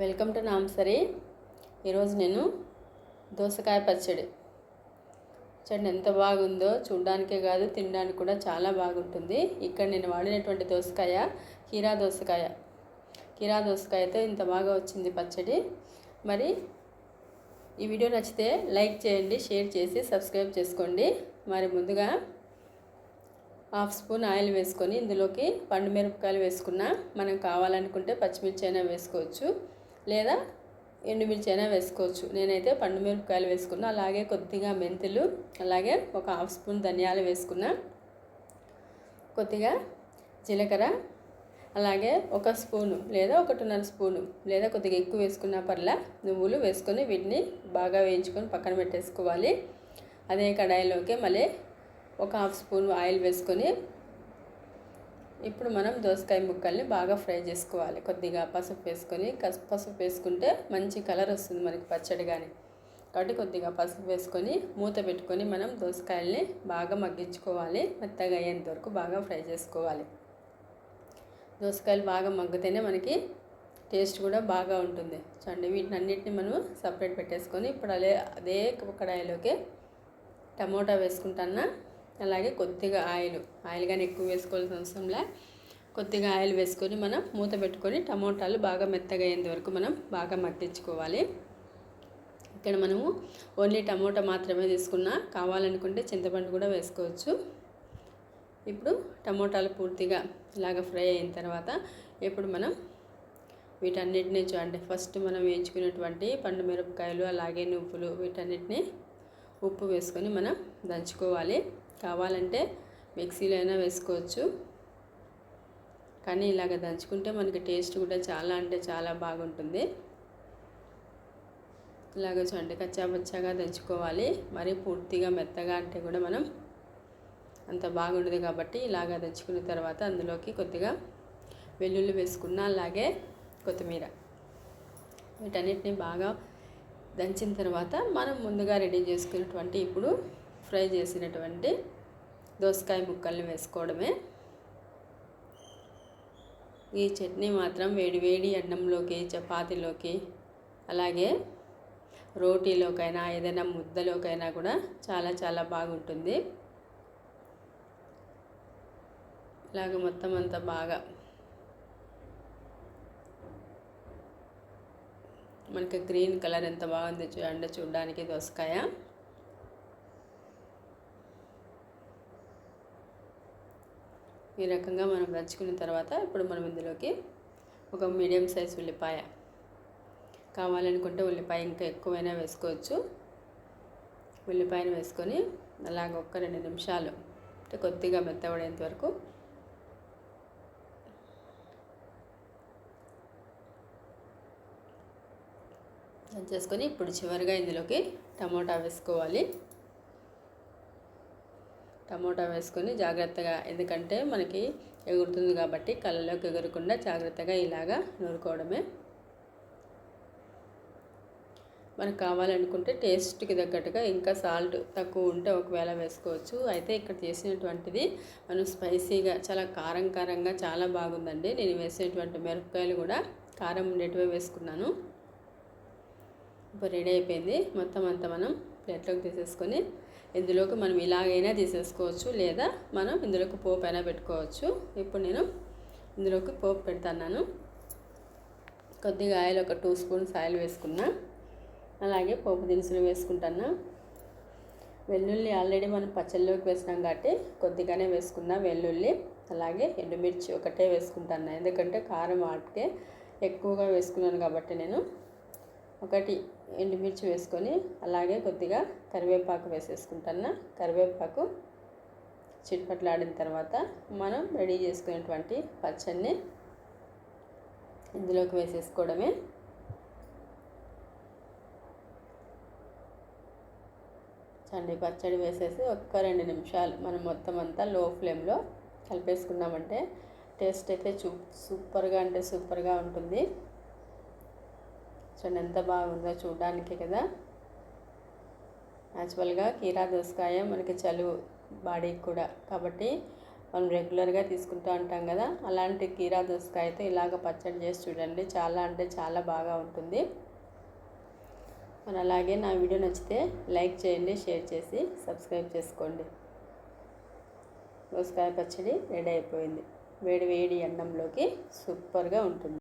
Welcome to నాంసరి ఈరోజు నేను దోసకాయ పచ్చడి. చూడండి ఎంత బాగుందో. చూడడానికే కాదు తినడానికి కూడా చాలా బాగుంటుంది. ఇక్కడ నేను వాడినటువంటి దోసకాయ కీరా దోసకాయ. కీరా దోసకాయతో ఇంత బాగా వచ్చింది పచ్చడి. మరి ఈ వీడియో నచ్చితే లైక్ చేయండి షేర్ చేసి సబ్స్క్రైబ్ చేసుకోండి. మరి ముందుగా హాఫ్ స్పూన్ ఆయిల్ వేసుకొని ఇందులోకి పండు మిరపకాయలు వేసుకున్నా. మనం కావాలనుకుంటే పచ్చిమిర్చి అయినా వేసుకోవచ్చు. లేదా ఎండుమిర్చి అయినా వేసుకోవచ్చు. నేనైతే పండు మిరపకాయలు వేసుకున్నా. అలాగే కొద్దిగా మెంతులు అలాగే ఒక హాఫ్ స్పూన్ ధనియాలు వేసుకున్నా. కొద్దిగా జీలకర్ర అలాగే ఒక స్పూను లేదా ఒకటిన్నర స్పూను లేదా కొద్దిగా ఎక్కువ వేసుకున్న పర్లా నువ్వులు వేసుకొని వీటిని బాగా వేయించుకొని పక్కన పెట్టేసుకోవాలి. అదే కడాయిలోకి మళ్ళీ ఒక హాఫ్ స్పూన్ ఆయిల్ వేసుకొని ఇప్పుడు మనం దోసకాయ ముక్కల్ని బాగా ఫ్రై చేసుకోవాలి. కొద్దిగా పసుపు వేసుకొని పసుపు వేసుకుంటే మంచి కలర్ వస్తుంది మనకి పచ్చడి కానీ కాబట్టి కొద్దిగా పసుపు వేసుకొని మూత పెట్టుకొని మనం దోసకాయల్ని బాగా మగ్గించుకోవాలి. మెత్తగా అయ్యేంత వరకు బాగా ఫ్రై చేసుకోవాలి. దోసకాయలు బాగా మగ్గితేనే మనకి టేస్ట్ కూడా బాగా ఉంటుంది. చూడండి వీటిని అన్నిటిని మనం సపరేట్ పెట్టేసుకొని ఇప్పుడు అదే అదే కడాయిలోకి టమోటా వేసుకుంటాన్నా అలాగే కొద్దిగా ఆయిల్ ఆయిల్ కానీ ఎక్కువ వేసుకోవాల్సిన అవసరంలా కొద్దిగా ఆయిల్ వేసుకొని మనం మూత పెట్టుకొని టమోటాలు బాగా మెత్తగా అయ్యేంత వరకు మనం బాగా మగ్గించుకోవాలి. ఇక్కడ మనము ఓన్లీ టమోటా మాత్రమే తీసుకున్నా కావాలనుకుంటే చింతపండు కూడా వేసుకోవచ్చు. ఇప్పుడు టమోటాలు పూర్తిగా ఇలాగ ఫ్రై అయిన తర్వాత ఇప్పుడు మనం వీటన్నిటిని చూడండి. ఫస్ట్ మనం వేయించుకున్నటువంటి పండు మిరపకాయలు అలాగే నువ్వులు వీటన్నిటిని ఉప్పు వేసుకొని మనం దంచుకోవాలి. కావాలంటే మిక్సీలో అయినా వేసుకోవచ్చు. కానీ ఇలాగ దంచుకుంటే మనకి టేస్ట్ కూడా చాలా అంటే చాలా బాగుంటుంది. ఇలాగ చూడండి కచ్చాపచ్చాగా దంచుకోవాలి. మరి పూర్తిగా మెత్తగా అంటే కూడా మనం అంత బాగుండదు కాబట్టి ఇలాగ దంచుకున్న తర్వాత అందులోకి కొద్దిగా వెల్లుల్లి వేసుకున్న అలాగే కొత్తిమీర. వీటన్నిటిని బాగా దంచిన తర్వాత మనం ముందుగా రెడీ చేసుకున్నటువంటి ఇప్పుడు ఫ్రై చేసినటువంటి దోసకాయ ముక్కల్ని వేసుకోవడమే. ఈ చట్నీ మాత్రం వేడి వేడి అన్నంలోకి చపాతీలోకి అలాగే రోటీలోకైనా ఏదైనా ముద్దలోకైనా కూడా చాలా చాలా బాగుంటుంది. ఇలాగ మొత్తం అంతా బాగా మనకి గ్రీన్ కలర్ ఎంత బాగుంది చూడండి చూడడానికి దోసకాయ. ఈ రకంగా మనం దంచుకున్న తర్వాత ఇప్పుడు మనం ఇందులోకి ఒక మీడియం సైజ్ ఉల్లిపాయ కావాలనుకుంటే ఉల్లిపాయ ఇంకా ఎక్కువైనా వేసుకోవచ్చు. ఉల్లిపాయను వేసుకొని అలాగ ఒక్క రెండు నిమిషాలు అంటే కొద్దిగా మెత్తబడేంత వరకు చేసుకొని ఇప్పుడు చివరిగా ఇందులోకి టమోటా వేసుకోవాలి. టమోటా వేసుకొని జాగ్రత్తగా ఎందుకంటే మనకి ఎగురుతుంది కాబట్టి కళ్ళలోకి ఎగురకుండా జాగ్రత్తగా ఇలాగా నూరుకోవడమే. మనకు కావాలనుకుంటే టేస్ట్కి తగ్గట్టుగా ఇంకా సాల్ట్ తక్కువ ఉంటే ఒకవేళ వేసుకోవచ్చు. అయితే ఇక్కడ చేసినటువంటిది మనం స్పైసీగా చాలా కారం కారంగా చాలా బాగుందండి. నేను వేసినటువంటి మిరపకాయలు కూడా కారం ఉండేటివే వేసుకున్నాను. ఇప్పుడు రెడీ అయిపోయింది. మొత్తం అంతా మనం ప్లేట్లోకి తీసేసుకొని ఇందులోకి మనం ఇలాగైనా తీసేసుకోవచ్చు లేదా మనం ఇందులోకి పోపు అయినా పెట్టుకోవచ్చు. ఇప్పుడు నేను ఇందులోకి పోపు పెడతాను కొద్దిగా ఆయిల్ ఒక టూ స్పూన్స్ ఆయిల్ వేసుకున్నా. అలాగే పోపు దినుసులు వేసుకుంటాను వెల్లుల్లి ఆల్రెడీ మనం పచ్చళ్ళలోకి వేసినాం కాబట్టి కొద్దిగానే వేసుకున్నా వెల్లుల్లి. అలాగే ఎండుమిర్చి ఒకటే వేసుకుంటాను ఎందుకంటే కారం వాటికే ఎక్కువగా వేసుకున్నాను కాబట్టి నేను. ఒకటి ఎండుమిర్చి వేసుకొని అలాగే కొద్దిగా కరివేపాకు వేసేసుకుంటున్నా కరివేపాకు చిట్పట్లాడిన తర్వాత మనం రెడీ చేసుకునేటువంటి పచ్చడిని ఇందులోకి వేసేసుకోవడమే. చండి పచ్చడి వేసేసి ఒక్క రెండు నిమిషాలు మనం మొత్తం అంతా లో ఫ్లేమ్లో కలిపేసుకున్నామంటే టేస్ట్ అయితే చూ సూపర్గా అంటే సూపర్గా ఉంటుంది. చూడండి ఎంత బాగుందో చూడడానికి కదా. యాక్చువల్గా కీరా దోసకాయ మనకి చలువు బాడీకి కూడా. కాబట్టి మనం రెగ్యులర్గా తీసుకుంటూ ఉంటాం కదా. అలాంటి కీరా దోసకాయతో ఇలాగ పచ్చడి చేసి చూడండి. చాలా అంటే చాలా బాగా ఉంటుంది. మరి అలాగే నా వీడియో నచ్చితే లైక్ చేయండి షేర్ చేసి సబ్స్క్రైబ్ చేసుకోండి. దోసకాయ పచ్చడి రెడీ అయిపోయింది. వేడి వేడి అన్నంలోకి సూపర్గా ఉంటుంది.